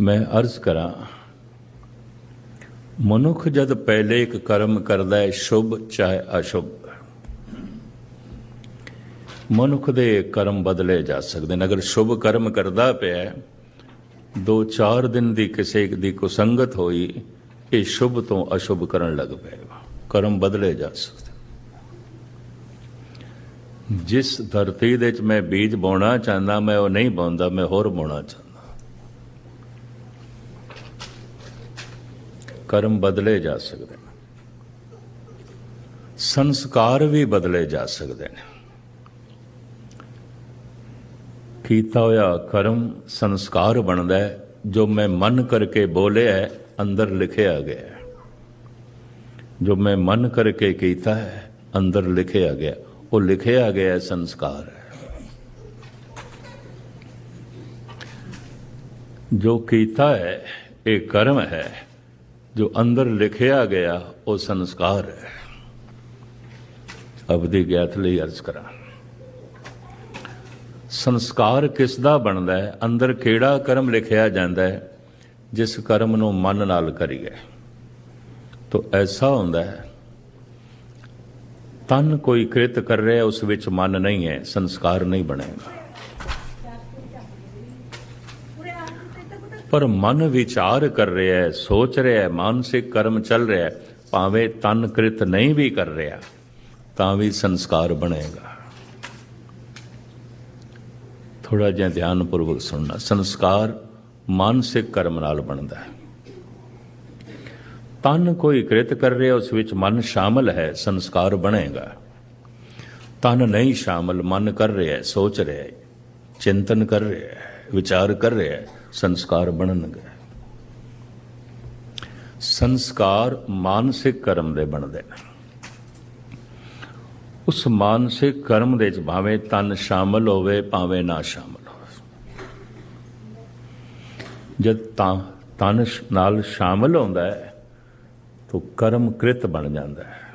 ਮੈਂ ਅਰਜ਼ ਕਰਾਂ, ਮਨੁੱਖ ਜਦ ਪਹਿਲੇ ਇੱਕ ਕਰਮ ਕਰਦਾ ਹੈ, ਸ਼ੁਭ ਚਾਹੇ ਅਸ਼ੁਭ। ਮਨੁੱਖ ਦੇ ਕਰਮ ਬਦਲੇ ਜਾ ਸਕਦੇ ਨੇ। ਅਗਰ ਸ਼ੁਭ ਕਰਮ ਕਰਦਾ ਪਿਆ ਦੋ ਚਾਰ ਦਿਨ ਦੀ ਕਿਸੇ ਦੀ ਕੁਸੰਗਤ ਹੋਈ, ਇਹ ਸ਼ੁਭ ਤੋਂ ਅਸ਼ੁਭ ਕਰਨ ਲੱਗ ਪਏਗਾ। ਕਰਮ ਬਦਲੇ ਜਾ ਸਕਦੇ ਜਿਸ ਧਰਤੀ ਦੇ ਵਿੱਚ ਮੈਂ ਬੀਜ ਬੋਣਾ ਚਾਹੁੰਦਾ, ਮੈਂ ਉਹ ਨਹੀਂ ਬੋਂਦਾ, ਮੈਂ ਹੋਰ ਬੋਣਾ ਚਾਹੁੰਦਾ। ਕਰਮ ਬਦਲੇ ਜਾ ਸਕਦੇ ਨੇ। ਸੰਸਕਾਰ ਵੀ ਬਦਲੇ ਜਾ ਸਕਦੇ ਨੇ। ਕੀਤਾ ਹੋਇਆ ਕਰਮ ਸੰਸਕਾਰ ਬਣਦਾ ਹੈ ਜੋ ਮੈਂ ਮਨ ਕਰਕੇ ਬੋਲਿਆ ਹੈ, ਅੰਦਰ ਲਿਖਿਆ ਗਿਆ ਹੈ। ਜੋ ਮੈਂ ਮਨ ਕਰਕੇ ਕੀਤਾ ਹੈ ਅੰਦਰ ਲਿਖਿਆ ਗਿਆ ਉਹ ਲਿਖਿਆ ਗਿਆ ਸੰਸਕਾਰ ਹੈ। ਜੋ ਕੀਤਾ ਹੈ ਇਹ ਕਰਮ ਹੈ ਜੋ ਅੰਦਰ ਲਿਖਿਆ ਗਿਆ, ਉਹ ਸੰਸਕਾਰ ਹੈ। ਅਬਦੀ ਗਿਆਤ ਲਈ ਅਰਜ਼ ਕਰਾਂ। ਸੰਸਕਾਰ ਕਿਸ ਦਾ ਬਣਦਾ ਹੈ? ਅੰਦਰ ਕਿਹੜਾ ਕਰਮ ਲਿਖਿਆ ਜਾਂਦਾ ਹੈ? ਜਿਸ ਕਰਮ ਨੂੰ ਮਨ ਨਾਲ ਕਰੀਏ। ਤੋ ਐਸਾ ਹੁੰਦਾ ਹੈ, ਤਨ ਕੋਈ ਕ੍ਰਿਤ ਕਰ ਰਿਹਾ, ਉਸ ਵਿੱਚ ਮਨ ਨਹੀਂ ਹੈ, ਸੰਸਕਾਰ ਨਹੀਂ ਬਣੇਗਾ। ਪਰ ਮਨ ਵਿਚਾਰ ਕਰ ਰਿਹਾ ਹੈ, ਸੋਚ ਰਿਹਾ ਹੈ, ਮਾਨਸਿਕ ਕਰਮ ਚੱਲ ਰਿਹਾ ਹੈ, ਭਾਵੇਂ ਤਨ ਕ੍ਰਿਤ ਨਹੀਂ ਵੀ ਕਰ ਰਿਹਾ, ਤਾਂ ਵੀ ਸੰਸਕਾਰ ਬਣੇਗਾ। ਥੋੜਾ ਜਿਹਾ ਧਿਆਨ ਪੂਰਵਕ ਸੁਣਨਾ, ਸੰਸਕਾਰ ਮਾਨਸਿਕ ਕਰਮ ਨਾਲ ਬਣਦਾ ਹੈ। ਤਨ ਕੋਈ ਕ੍ਰਿਤ ਕਰ ਰਿਹਾ, ਉਸ ਵਿੱਚ ਮਨ ਸ਼ਾਮਲ ਹੈ, ਸੰਸਕਾਰ ਬਣੇਗਾ। ਤਨ ਨਹੀਂ ਸ਼ਾਮਲ, ਮਨ ਕਰ ਰਿਹਾ ਹੈ, ਸੋਚ ਰਿਹਾ ਹੈ, ਚਿੰਤਨ ਕਰ ਰਿਹਾ ਹੈ, ਵਿਚਾਰ ਕਰ ਰਿਹਾ ਹੈ। ਸੰਸਕਾਰ ਬਣਨਗੇ ਸੰਸਕਾਰ ਮਾਨਸਿਕ ਕਰਮ ਦੇ ਬਣਦੇ ਨੇ। ਉਸ ਮਾਨਸਿਕ ਕਰਮ ਦੇ ਵਿੱਚ ਭਾਵੇਂ ਤਨ ਸ਼ਾਮਲ ਹੋਵੇ, ਭਾਵੇਂ ਨਾ ਸ਼ਾਮਲ ਹੋਵੇ। ਜਦ ਤਾਂ ਤਨ ਨਾਲ ਸ਼ਾਮਲ ਹੁੰਦਾ ਹੈ, ਤਾਂ ਕਰਮ ਕ੍ਰਿਤ ਬਣ ਜਾਂਦਾ ਹੈ।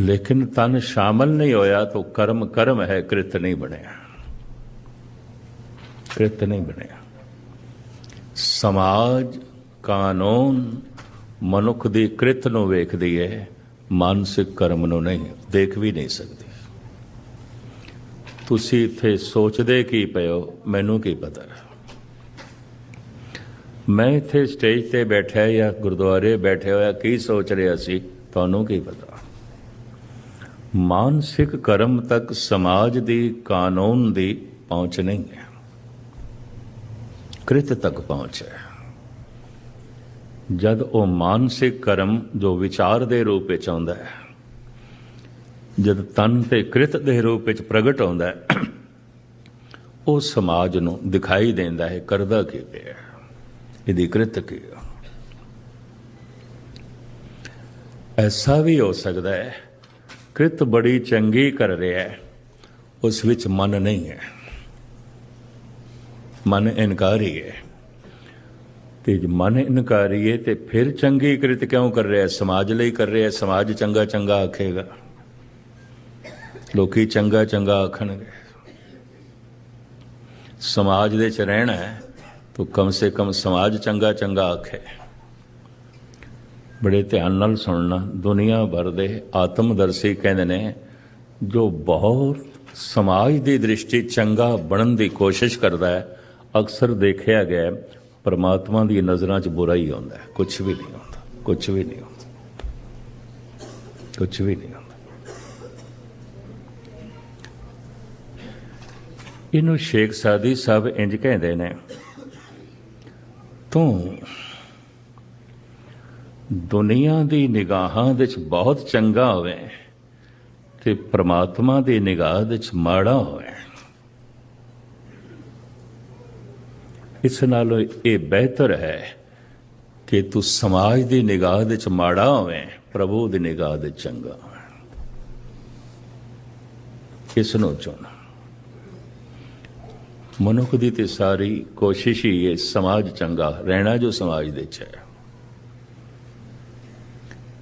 ਲੇਕਿਨ ਤਨ ਸ਼ਾਮਲ ਨਹੀਂ ਹੋਇਆ ਤਾਂ ਕਰਮ ਕਰਮ ਹੈ, ਕ੍ਰਿਤ ਨਹੀਂ ਬਣਿਆ। ਕ੍ਰਿਤ ਨਹੀਂ ਬਣਿਆ। ਸਮਾਜ, ਕਾਨੂੰਨ ਮਨੁੱਖ ਦੀ ਕ੍ਰਿਤ ਨੂੰ ਵੇਖਦੀ ਹੈ ਮਾਨਸਿਕ ਕਰਮ ਨੂੰ ਨਹੀਂ, ਦੇਖ ਵੀ ਨਹੀਂ ਸਕਦੀ। ਤੁਸੀਂ ਇੱਥੇ ਸੋਚਦੇ ਕੀ ਪਇਓ ਮੈਨੂੰ ਕੀ ਪਤਾ? ਮੈਂ ਇੱਥੇ ਸਟੇਜ ਤੇ ਬੈਠਾ ਜਾਂ ਗੁਰਦੁਆਰੇ ਬੈਠੇ ਹੋਇਆ, ਕੀ ਸੋਚ ਰਿਹਾ ਸੀ? ਤੁਹਾਨੂੰ ਕੀ ਪਤਾ? ਮਾਨਸਿਕ ਕਰਮ ਤੱਕ ਸਮਾਜ ਦੀ ਕਾਨੂੰਨ ਦੀ ਪਹੁੰਚ ਨਹੀਂ ਹੈ। ਕ੍ਰਿਤ ਤੱਕ ਪਹੁੰਚ ਹੈ। ਜਦ ਉਹ ਮਾਨਸਿਕ ਕਰਮ ਜੋ ਵਿਚਾਰ ਦੇ ਰੂਪ ਵਿੱਚ ਆਉਂਦਾ ਹੈ, ਜਦ ਤਨ ਤੇ ਕ੍ਰਿਤ ਦੇ ਰੂਪ ਵਿੱਚ ਪ੍ਰਗਟ ਆਉਂਦਾ ਹੈ, ਉਹ ਸਮਾਜ ਨੂੰ ਦਿਖਾਈ ਦਿੰਦਾ ਹੈ, ਕਰਦਾ ਕੀ ਪਿਆ ਇਹਦੀ ਕ੍ਰਿਤ ਕੀ ਹੈ। ਐਸਾ ਵੀ ਹੋ ਸਕਦਾ ਹੈ ਕ੍ਰਿਤ ਬੜੀ ਚੰਗੀ ਕਰ ਰਿਹਾ ਹੈ, ਉਸ ਵਿੱਚ ਮਨ ਨਹੀਂ ਹੈ। ਮਨ ਇਨਕਾਰੀ ਹੈ। ਤੇ ਜੇ ਮਨ ਇਨਕਾਰੀ ਹੈ, ਤੇ ਫਿਰ ਚੰਗੀ ਕਿਰਤ ਕਿਉਂ ਕਰ ਰਿਹਾ ਸਮਾਜ ਲਈ ਕਰ ਰਿਹਾ ਸਮਾਜ ਚੰਗਾ ਚੰਗਾ ਆਖੇਗਾ। ਲੋਕੀ ਚੰਗਾ ਚੰਗਾ ਆਖਣਗੇ। ਸਮਾਜ ਦੇ ਚ ਰਹਿਣਾ ਹੈ, ਤਾਂ ਕਮ ਸੇ ਕਮ ਸਮਾਜ ਚੰਗਾ ਚੰਗਾ ਆਖੇ। ਬੜੇ ਧਿਆਨ ਨਾਲ ਸੁਣਨਾ, ਦੁਨੀਆ ਭਰ ਦੇ ਆਤਮਦਰਸ਼ੀ ਕਹਿੰਦੇ ਨੇ, ਜੋ ਬਹੁਤ ਸਮਾਜ ਦੀ ਦ੍ਰਿਸ਼ਟੀ ਚੰਗਾ ਬਣਨ ਦੀ ਕੋਸ਼ਿਸ਼ ਕਰਦਾ ਹੈ, ਅਕਸਰ ਦੇਖਿਆ ਗਿਆ ਪਰਮਾਤਮਾ ਦੀ ਨਜ਼ਰਾਂ 'ਚ ਬੁਰਾ ਹੀ ਆਉਂਦਾ ਹੈ। ਕੁਝ ਵੀ ਨਹੀਂ ਆਉਂਦਾ ਕੁਝ ਵੀ ਨਹੀਂ ਆਉਂਦਾ। ਕੁਝ ਵੀ ਨਹੀਂ ਆਉਂਦਾ। ਇਹਨੂੰ ਸ਼ੇਖ ਸਾਦੀ ਸਾਹਿਬ ਇੰਜ ਕਹਿੰਦੇ ਨੇ, ਤੂੰ ਦੁਨੀਆ ਦੀ ਨਿਗਾਹਾਂ ਵਿੱਚ ਬਹੁਤ ਚੰਗਾ ਹੋਵੇ ਤੇ ਪ੍ਰਮਾਤਮਾ ਦੀ ਨਿਗਾਹ ਵਿੱਚ ਮਾੜਾ ਹੋਵੇ। ਇਸ ਨਾਲੋਂ ਇਹ ਬਿਹਤਰ ਹੈ ਕਿ ਤੂੰ ਸਮਾਜ ਦੀ ਨਿਗਾਹ ਵਿੱਚ ਮਾੜਾ ਹੋਵੇ, ਪ੍ਰਭੂ ਦੀ ਨਿਗਾਹ ਵਿੱਚ ਚੰਗਾ ਹੋਵੇ। ਇਸ ਨੂੰ ਚੁਣ। ਮਨੁੱਖ ਦੀ ਤੇ ਸਾਰੀ ਕੋਸ਼ਿਸ਼ ਹੀ ਹੈ ਸਮਾਜ ਚੰਗਾ, ਰਹਿਣਾ ਜੋ ਸਮਾਜ ਦੇ ਚ ਹੈ।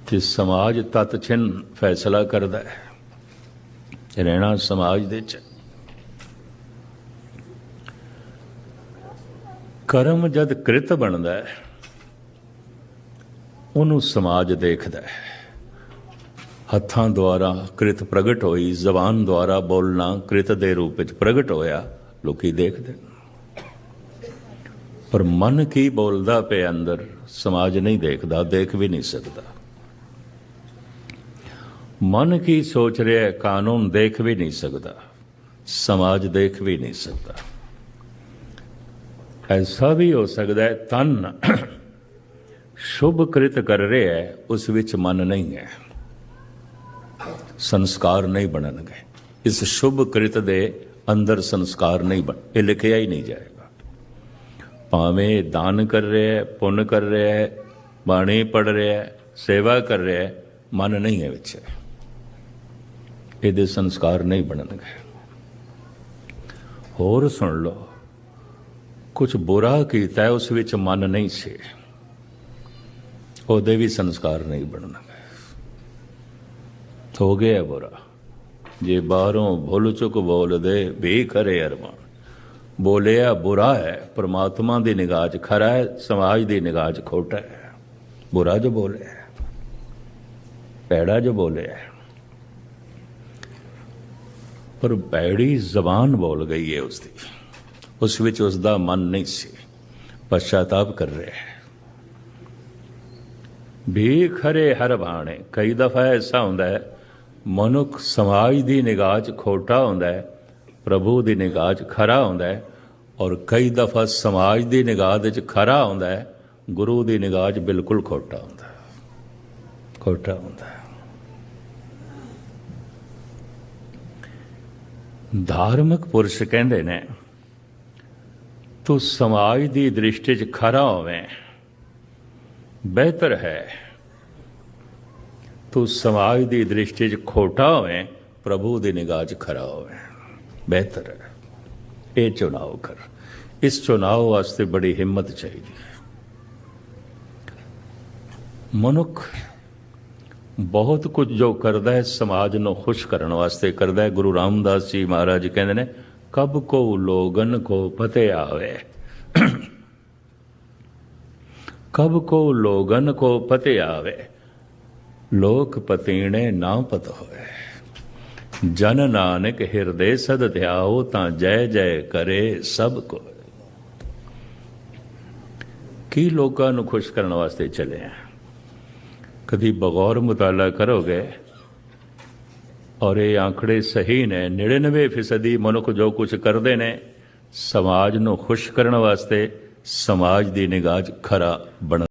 ਕਿ ਸਮਾਜ ਤਤ ਛਿਨ ਫੈਸਲਾ ਕਰਦਾ ਹੈ, ਰਹਿਣਾ ਸਮਾਜ ਦੇ ਚ। ਕਰਮ ਜਦ ਕ੍ਰਿਤ ਬਣਦਾ ਹੈ, ਉਹਨੂੰ ਸਮਾਜ ਦੇਖਦਾ ਹੈ। ਹੱਥਾਂ ਦੁਆਰਾ ਕ੍ਰਿਤ ਪ੍ਰਗਟ ਹੋਈ, ਜ਼ਬਾਨ ਦੁਆਰਾ ਬੋਲਣਾ ਕ੍ਰਿਤ ਦੇ ਰੂਪ ਵਿੱਚ ਪ੍ਰਗਟ ਹੋਇਆ, ਲੋਕੀ ਦੇਖਦੇ ਪਰ ਮਨ ਕੀ ਬੋਲਦਾ ਪਿਆ ਅੰਦਰ, ਸਮਾਜ ਨਹੀਂ ਦੇਖਦਾ, ਦੇਖ ਵੀ ਨਹੀਂ ਸਕਦਾ। ਮਨ ਕੀ ਸੋਚ ਰਿਹਾ ਕਾਨੂੰਨ ਦੇਖ ਵੀ ਨਹੀਂ ਸਕਦਾ, ਸਮਾਜ ਦੇਖ ਵੀ ਨਹੀਂ ਸਕਦਾ। ਐਸਾ ਵੀ ਹੋ ਸਕਦਾ ਹੈ, ਤਨ ਸ਼ੁਭ ਕ੍ਰਿਤ ਕਰ ਰਿਹਾ ਹੈ, ਉਸ ਵਿੱਚ ਮਨ ਨਹੀਂ ਹੈ। ਸੰਸਕਾਰ ਨਹੀਂ ਬਣਨਗੇ। ਇਸ ਸ਼ੁਭ ਕ੍ਰਿਤ ਦੇ ਅੰਦਰ ਸੰਸਕਾਰ ਨਹੀਂ ਬਣ, ਇਹ ਲਿਖਿਆ ਹੀ ਨਹੀਂ ਜਾਏਗਾ। ਭਾਵੇਂ ਦਾਨ ਕਰ ਰਿਹਾ ਹੈ, ਪੁੰਨ ਕਰ ਰਿਹਾ ਹੈ, ਬਾਣੀ ਪੜ ਰਿਹਾ ਹੈ, ਸੇਵਾ ਕਰ ਰਿਹਾ ਹੈ, ਮਨ ਨਹੀਂ ਹੈ ਵਿੱਚ। ਇਹਦੇ ਸੰਸਕਾਰ ਨਹੀਂ ਬਣਨਗੇ। ਹੋਰ ਸੁਣ ਲਓ ਕੁਝ ਬੁਰਾ ਕੀਤਾ ਉਸ ਵਿੱਚ ਮਨ ਨਹੀਂ ਸੀ। ਉਹਦੇ ਵੀ ਸੰਸਕਾਰ ਨਹੀਂ ਬਣਨਗੇ। ਹੋ ਗਿਆ ਬੁਰਾ। ਜੇ ਬਾਹਰੋਂ ਭੁੱਲ ਚੁੱਕ ਬੋਲਦੇ ਵੀ ਖਰੇ ਅਰਮਾਨ। ਬੋਲਿਆ ਬੁਰਾ ਹੈ ਪ੍ਰਮਾਤਮਾ ਦੀ ਨਿਗਾਹ 'ਚ ਖਰਾ ਹੈ ਸਮਾਜ ਦੀ ਨਿਗਾਹ 'ਚ ਖੋਟਾ ਹੈ। ਬੁਰਾ ਜੋ ਬੋਲਿਆ ਹੈ, ਪੈੜਾ ਜੋ ਬੋਲਿਆ ਪਰ ਬੈੜੀ ਜ਼ਬਾਨ ਬੋਲ ਗਈ ਹੈ ਉਸ ਦੀ ਉਸ ਵਿੱਚ ਉਸ ਦਾ ਮਨ ਨਹੀਂ ਸੀ। ਪਛਤਾਪ ਕਰ ਰਿਹਾ ਹੈ। ਵੀ ਖਰੇ ਹਰ ਬਾਣੇ, ਕਈ ਦਫਾ ਐਸਾ ਹੁੰਦਾ ਹੈ, ਮਨੁੱਖ ਸਮਾਜ ਦੀ ਨਿਗਾਹ 'ਚ ਖੋਟਾ ਹੁੰਦਾ ਹੈ, ਪ੍ਰਭੂ ਦੀ ਨਿਗਾਹ 'ਚ ਖਰਾ ਹੁੰਦਾ ਹੈ ਔਰ ਕਈ ਦਫਾ ਸਮਾਜ ਦੀ ਨਿਗਾਹ ਦੇ 'ਚ ਖਰਾ ਹੁੰਦਾ ਹੈ, ਗੁਰੂ ਦੀ ਨਿਗਾਹ 'ਚ ਬਿਲਕੁਲ ਖੋਟਾ ਹੁੰਦਾ ਹੈ। ਖੋਟਾ ਹੁੰਦਾ ਹੈ। ਧਾਰਮਿਕ ਪੁਰਸ਼ ਕਹਿੰਦੇ ਨੇ, ਤੂੰ ਸਮਾਜ ਦੀ ਦ੍ਰਿਸ਼ਟੀ 'ਚ ਖਰਾ ਹੋਵੇਂ। ਬਿਹਤਰ ਹੈ। ਤੂੰ ਸਮਾਜ ਦੀ ਦ੍ਰਿਸ਼ਟੀ 'ਚ ਖੋਟਾ ਹੋਵੇਂ, ਪ੍ਰਭੂ ਦੀ ਨਿਗਾਹ 'ਚ ਖਰਾ ਹੋਵੇਂ। ਬਿਹਤਰ ਹੈ। ਇਹ ਚੁਣਾਵ ਕਰ। ਇਸ ਚੁਣਾਵ ਵਾਸਤੇ ਬੜੀ ਹਿੰਮਤ ਚਾਹੀਦੀ ਹੈ। ਮਨੁੱਖ ਬਹੁਤ ਕੁਝ ਜੋ ਕਰਦਾ ਹੈ, ਸਮਾਜ ਨੂੰ ਖੁਸ਼ ਕਰਨ ਵਾਸਤੇ ਕਰਦਾ ਹੈ। ਗੁਰੂ ਰਾਮਦਾਸ ਜੀ ਮਹਾਰਾਜ ਕਹਿੰਦੇ ਨੇ, ਕਬ ਕੋ ਲੋਗਨ ਕੋ ਪਤੇ ਆਵੇ। ਕਬ ਕੋ ਲੋਗਨ ਕੋ ਪਤੇ ਆਵੇ, ਲੋਕ ਪਤੀਣੇ ਨਾ ਪਤ ਹੋਏ ਜਨ ਨਾਨਕ ਹਿਰਦੇ ਸਦ ਧਿਆਓ, ਤਾਂ ਜੈ ਜੈ ਕਰੇ ਸਭ ਕੋ। ਕੀ ਲੋਕਾਂ ਨੂੰ ਖੁਸ਼ ਕਰਨ ਵਾਸਤੇ ਚੱਲੇ ਆ? ਕਦੀ ਬਗੌਰ ਮੁਤਾਲਾ ਕਰੋਗੇ? ਔਰ ਇਹ ਆંકੜੇ ਸਹੀ ਨੇ 99% ਫੀਸਦੀ ਮਨੁੱਖ ਜੋ ਕੁਝ ਕਰਦੇ ਨੇ, ਸਮਾਜ ਨੂੰ ਖੁਸ਼ ਕਰਨ ਵਾਸਤੇ ਸਮਾਜ ਦੀ ਨਿਗਾਹ ਖਰਾ ਬਣ